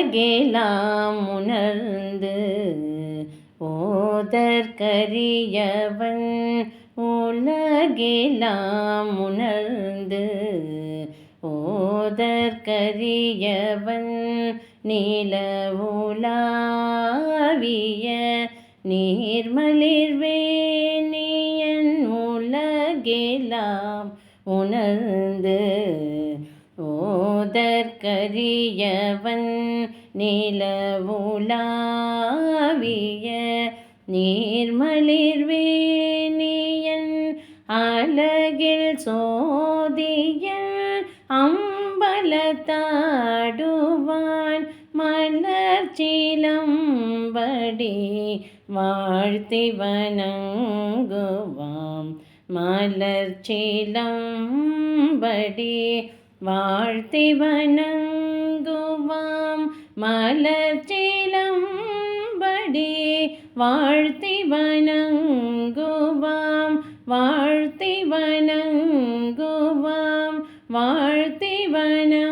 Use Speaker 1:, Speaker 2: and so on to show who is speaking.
Speaker 1: உலகெலாம் உணர்ந்து ஓதற்கரியவன் உலகெலாம் உணர்ந்து ஓதற்கரியவன் நீல உலாவிய நீர்மலிர்வேனியன் உலகெலாம் உணர்ந்து ஓ முதற்கரியவன் நிலவுலாவிய நீர்மலிர்வேணியன் அழகில் சோதிய அம்பலத்தாடுவான் மலர்ச்சிலம்படி வாழ்த்தி வணங்குவாம் மலர்ச்சிலம்படி வாழ்த்தி வணங்குவாம் மலர்ச்சிலம்படி. வாழ்த்தி வணங்குவாம் வாழ்த்தி வணங்குவாம் வாழ்த்தி வணங்குவாம்